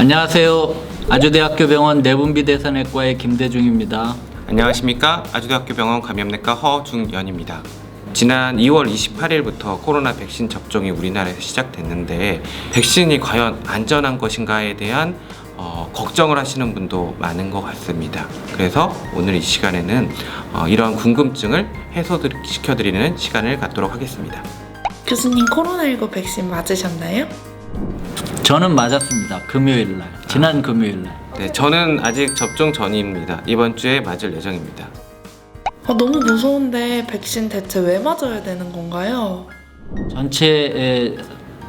안녕하세요. 아주대학교 병원 내분비대사내과의 김대중입니다. 안녕하십니까 아주대학교 병원 감염내과 허중연입니다. 지난 2월 28일부터 코로나 백신 접종이 우리나라에서 시작됐는데 백신이 과연 안전한 것인가에 대한 어, 걱정을 하시는 분도 많은 것 같습니다. 그래서 오늘 이 시간에는 어, 이러한 궁금증을 해소시켜드리는 시간을 갖도록 하겠습니다. 교수님 코로나19 백신 맞으셨나요? 저는 맞았습니다. 금요일 날. 지난 금요일 날. 네, 저는 아직 접종 전입니다. 이번 주에 맞을 예정입니다. 아, 너무 무서운데 백신 대체 왜 맞아야 되는 건가요? 전체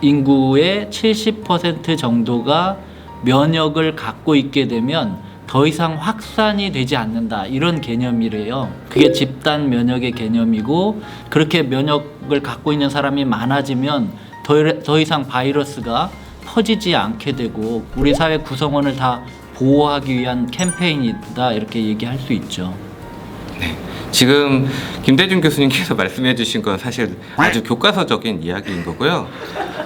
인구의 70% 정도가 면역을 갖고 있게 되면 더 이상 확산이 되지 않는다. 이런 개념이래요. 그게 집단 면역의 개념이고 그렇게 면역을 갖고 있는 사람이 많아지면 더, 더 이상 바이러스가 퍼지지 않게 되고 우리 사회 구성원을 다 보호하기 위한 캠페인이다. 이렇게 얘기할 수 있죠. 지금 김대중 교수님께서 말씀해 주신 건 사실 아주 교과서적인 이야기인 거고요.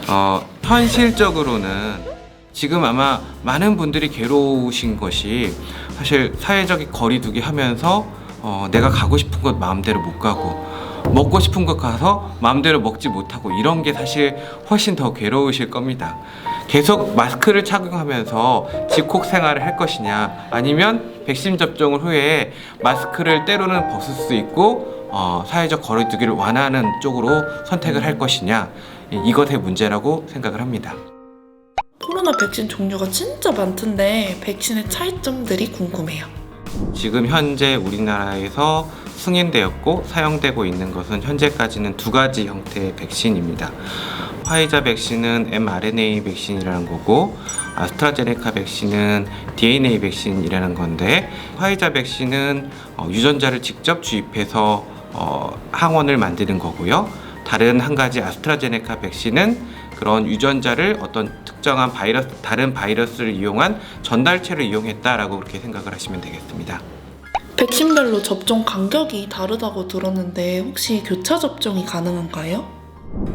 어, 현실적으로는 지금 아마 많은 분들이 괴로우신 것이 사실 사회적 거리두기 하면서 어, 내가 가고 싶은 곳 마음대로 못 가고 먹고 싶은 것 가서 마음대로 먹지 못하고 이런 게 사실 훨씬 더 괴로우실 겁니다. 계속 마스크를 착용하면서 집콕 생활을 할 것이냐 아니면 백신 접종을 후에 마스크를 때로는 벗을 수 있고 어, 사회적 거리두기를 완화하는 쪽으로 선택을 할 것이냐 이- 이것의 문제라고 생각을 합니다. 코로나 백신 종류가 진짜 많던데 백신의 차이점들이 궁금해요. 지금 현재 우리나라에서 승인되었고 사용되고 있는 것은 현재까지는 두 가지 형태의 백신입니다. 화이자 백신은 mRNA 백신이라는 거고 아스트라제네카 백신은 DNA 백신이라는 건데 화이자 백신은 어, 유전자를 직접 주입해서 어, 항원을 만드는 거고요. 다른 한 가지 아스트라제네카 백신은 그런 유전자를 어떤 특정한 바이러스 다른 바이러스를 이용한 전달체를 이용했다라고 그렇게 생각을 하시면 되겠습니다. 백신별로 접종 간격이 다르다고 들었는데 혹시 교차 접종이 가능한가요?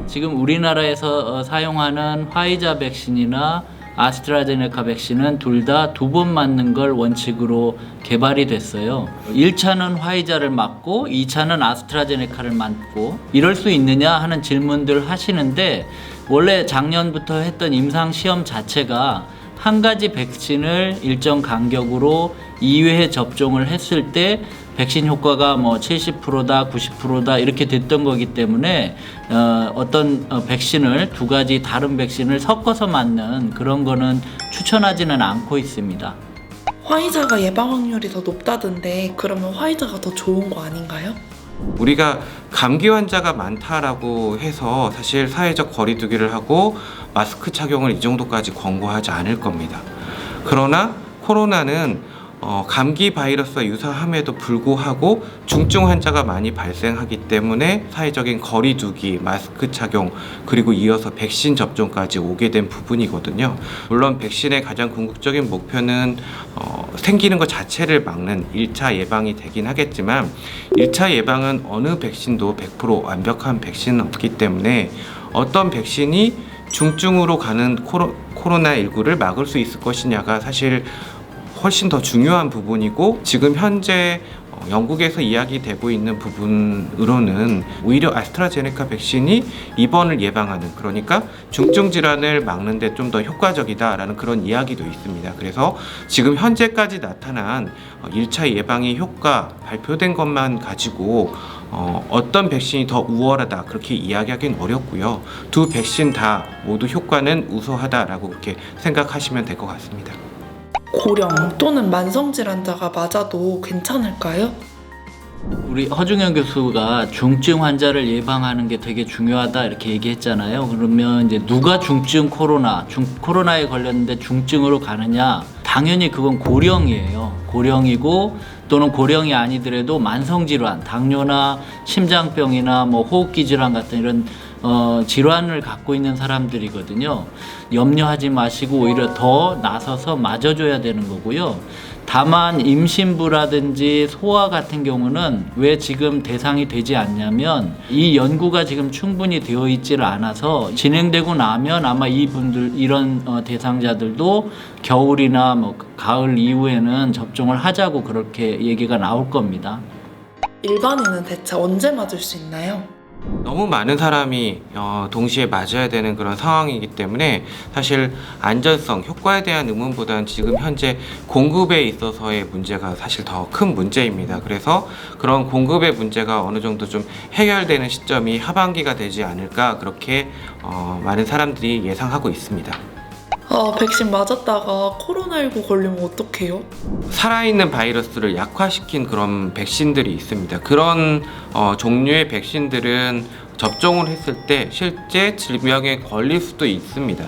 지금 우리나라에서 어, 사용하는 화이자 백신이나 아스트라제네카 백신은 둘 다 두 번 맞는 걸 원칙으로 개발이 됐어요. 1차는 화이자를 맞고 2차는 아스트라제네카를 맞고 이럴 수 있느냐 하는 질문들 하시는데 원래 작년부터 했던 임상 시험 자체가 한 가지 백신을 일정 간격으로 2회 접종을 했을 때 백신 효과가 뭐 70%다, 90%다 이렇게 됐던 거기 때문에 어, 어떤 어, 백신을 두 가지 다른 백신을 섞어서 맞는 그런 거는 추천하지는 않고 있습니다. 화이자가 예방 확률이 더 높다던데 그러면 화이자가 더 좋은 거 아닌가요? 우리가 감기 환자가 많다라고 해서 사실 사회적 거리두기를 하고 마스크 착용을 이 정도까지 권고하지 않을 겁니다. 그러나 코로나는 어, 감기 바이러스와 유사함에도 불구하고 중증 환자가 많이 발생하기 때문에 사회적인 거리두기, 마스크 착용, 그리고 이어서 백신 접종까지 오게 된 부분이거든요. 물론 백신의 가장 궁극적인 목표는 어, 생기는 것 자체를 막는 1차 예방이 되긴 하겠지만 1차 예방은 어느 백신도 100% 완벽한 백신은 없기 때문에 어떤 백신이 중증으로 가는 코로, 코로나19를 막을 수 있을 것이냐가 사실 훨씬 더 중요한 부분이고 지금 현재 어, 영국에서 이야기되고 있는 부분으로는 오히려 아스트라제네카 백신이 입원을 예방하는 그러니까 중증 질환을 막는데 좀 더 효과적이다라는 그런 이야기도 있습니다. 그래서 지금 현재까지 나타난 어, 1차 예방의 효과 발표된 것만 가지고 어, 어떤 백신이 더 우월하다 그렇게 이야기하기는 어렵고요. 두 백신 다 모두 효과는 우수하다라고 그렇게 생각하시면 될 것 같습니다. 고령 또는 만성 질환자가 맞아도 괜찮을까요? 우리 허중현 교수가 중증 환자를 예방하는 게 되게 중요하다 이렇게 얘기했잖아요. 그러면 이제 누가 중증 코로나, 중, 코로나에 걸렸는데 중증으로 가느냐? 당연히 그건 고령이에요. 고령이고 또는 고령이 아니더라도 만성 질환, 당뇨나 심장병이나 뭐 호흡기 질환 같은 이런 어, 질환을 갖고 있는 사람들이거든요. 염려하지 마시고 오히려 더 나서서 맞아줘야 되는 거고요. 다만 임신부라든지 소아 같은 경우는 왜 지금 대상이 되지 않냐면 이 연구가 지금 충분히 되어 있지를 않아서 진행되고 나면 아마 이분들 이런 어, 대상자들도 겨울이나 뭐 가을 이후에는 접종을 하자고 그렇게 얘기가 나올 겁니다. 일반인은 대체 언제 맞을 수 있나요? 너무 많은 사람이 어, 동시에 맞아야 되는 그런 상황이기 때문에 사실 안전성, 효과에 대한 의문보다는 지금 현재 공급에 있어서의 문제가 사실 더 큰 문제입니다. 그래서 그런 공급의 문제가 어느 정도 좀 해결되는 시점이 하반기가 되지 않을까 그렇게 어, 많은 사람들이 예상하고 있습니다. 아, 백신 맞았다가 코로나19 걸리면 어떡해요? 살아있는 바이러스를 약화시킨 그런 백신들이 있습니다. 그런 어, 종류의 백신들은 접종을 했을 때 실제 질병에 걸릴 수도 있습니다.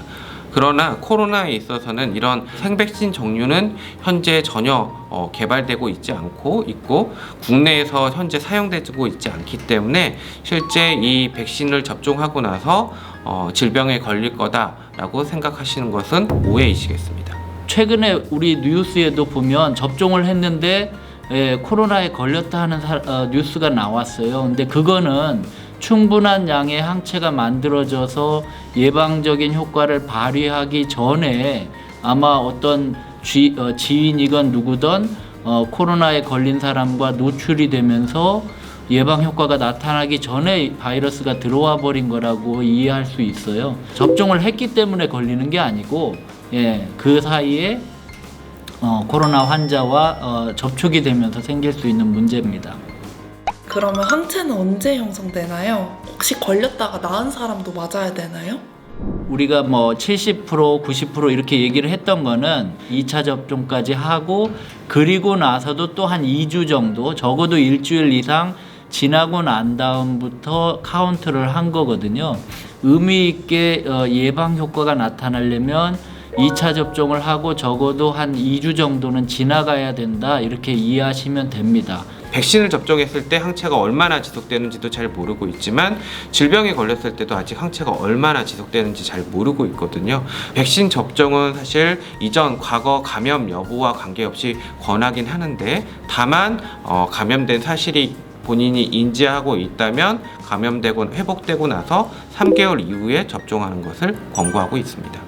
그러나 코로나에 있어서는 이런 생백신 종류는 현재 전혀 어, 개발되고 있지 않고 있고 국내에서 현재 사용되고 있지 않기 때문에 실제 이 백신을 접종하고 나서 어, 질병에 걸릴 거다라고 생각하시는 것은 오해이시겠습니다. 최근에 우리 뉴스에도 보면 접종을 했는데 예, 코로나에 걸렸다 하는 사- 어, 뉴스가 나왔어요. 근데 그거는 충분한 양의 항체가 만들어져서 예방적인 효과를 발휘하기 전에 아마 어떤 쥐- 어, 지인이건 누구든 어, 코로나에 걸린 사람과 노출이 되면서 예방 효과가 나타나기 전에 바이러스가 들어와 버린 거라고 이해할 수 있어요. 접종을 했기 때문에 걸리는 게 아니고 예, 그 사이에 어, 코로나 환자와 어, 접촉이 되면서 생길 수 있는 문제입니다. 그러면 항체는 언제 형성되나요? 혹시 걸렸다가 나은 사람도 맞아야 되나요? 우리가 뭐 70% 90% 이렇게 얘기를 했던 거는 2차 접종까지 하고 그리고 나서도 또 한 2주 정도 적어도 일주일 이상 지나고 난 다음부터 카운트를 한 거거든요. 의미 있게 어, 예방 효과가 나타나려면 2차 접종을 하고 적어도 한 2주 정도는 지나가야 된다. 이렇게 이해하시면 됩니다. 백신을 접종했을 때 항체가 얼마나 지속되는지도 잘 모르고 있지만 질병에 걸렸을 때도 아직 항체가 얼마나 지속되는지 잘 모르고 있거든요. 백신 접종은 사실 이전 과거 감염 여부와 관계없이 권하긴 하는데 다만 어, 감염된 사실이 본인이 인지하고 있다면 감염되고 회복되고 나서 3개월 이후에 접종하는 것을 권고하고 있습니다.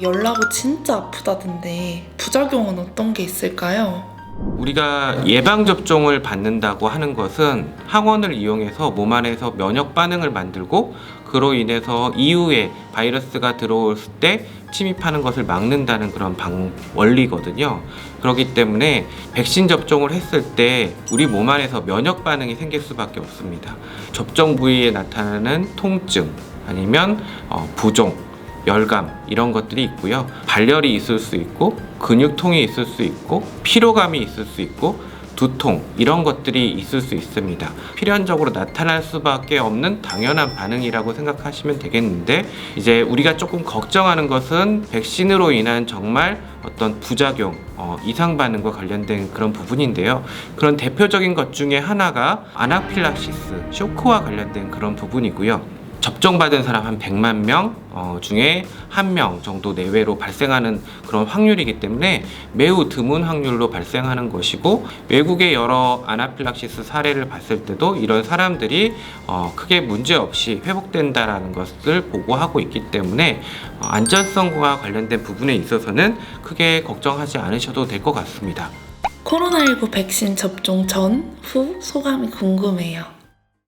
열나고 진짜 아프다던데 부작용은 어떤 게 있을까요? 우리가 예방 접종을 받는다고 하는 것은 항원을 이용해서 몸 안에서 면역 반응을 만들고 그로 인해서 이후에 바이러스가 들어올 때 침입하는 것을 막는다는 그런 방 원리거든요. 그렇기 때문에 백신 접종을 했을 때 우리 몸 안에서 면역 반응이 생길 수밖에 없습니다. 접종 부위에 나타나는 통증 아니면 어, 부종 열감 이런 것들이 있고요. 발열이 있을 수 있고 근육통이 있을 수 있고 피로감이 있을 수 있고 두통 이런 것들이 있을 수 있습니다. 필연적으로 나타날 수밖에 없는 당연한 반응이라고 생각하시면 되겠는데 이제 우리가 조금 걱정하는 것은 백신으로 인한 정말 어떤 부작용, 어, 이상 반응과 관련된 그런 부분인데요. 그런 대표적인 것 중에 하나가 아나필락시스, 쇼크와 관련된 그런 부분이고요. 접종받은 사람 한 100만 명 어, 중에 한 명 정도 내외로 발생하는 그런 확률이기 때문에 매우 드문 확률로 발생하는 것이고 외국의 여러 아나필락시스 사례를 봤을 때도 이런 사람들이 어, 크게 문제 없이 회복된다라는 것을 보고하고 있기 때문에 어, 안전성과 관련된 부분에 있어서는 크게 걱정하지 않으셔도 될 것 같습니다. 코로나19 백신 접종 전, 후 소감이 궁금해요.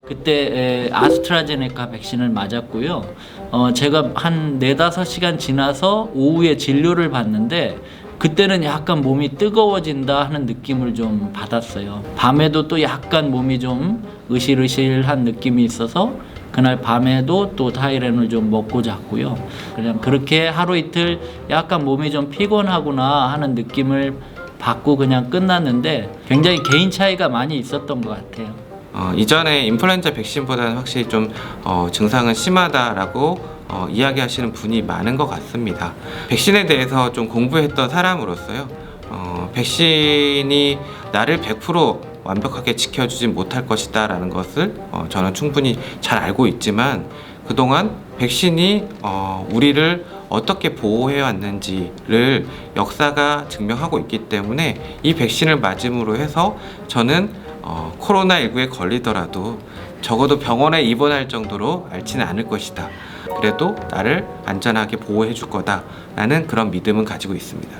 그때 에, 아스트라제네카 백신을 맞았고요. 어, 제가 한 네다섯 시간 지나서 오후에 진료를 받는데 그때는 약간 몸이 뜨거워진다 하는 느낌을 좀 받았어요. 밤에도 또 약간 몸이 좀 으실으실한 느낌이 있어서 그날 밤에도 또 타이레놀 좀 먹고 잤고요. 그냥 그렇게 하루 이틀 약간 몸이 좀 피곤하구나 하는 느낌을 받고 그냥 끝났는데 굉장히 개인 차이가 많이 있었던 것 같아요. 어, 이전에 인플루엔자 백신보다는 확실히 좀 어, 증상은 심하다라고 어, 이야기하시는 분이 많은 것 같습니다. 백신에 대해서 좀 공부했던 사람으로서요. 어, 백신이 나를 100% 완벽하게 지켜주지 못할 것이다 라는 것을 어, 저는 충분히 잘 알고 있지만 그동안 백신이 어, 우리를 어떻게 보호해 왔는지를 역사가 증명하고 있기 때문에 이 백신을 맞음으로 해서 저는 어, 코로나19에 걸리더라도 적어도 병원에 입원할 정도로 앓지는 않을 것이다. 그래도 나를 안전하게 보호해 줄 거다 라는 그런 믿음은 가지고 있습니다.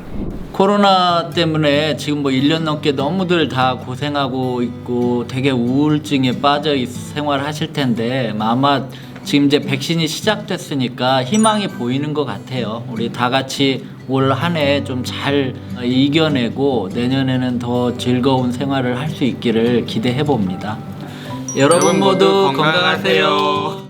코로나 때문에 지금 뭐 1년 넘게 너무들 다 고생하고 있고 되게 우울증에 빠져 있, 생활하실 텐데 아마 지금 이제 백신이 시작됐으니까 희망이 보이는 것 같아요. 우리 다 같이 올 한 해 좀 잘 이겨내고 내년에는 더 즐거운 생활을 할 수 있기를 기대해 봅니다. 여러분 모두 건강하세요.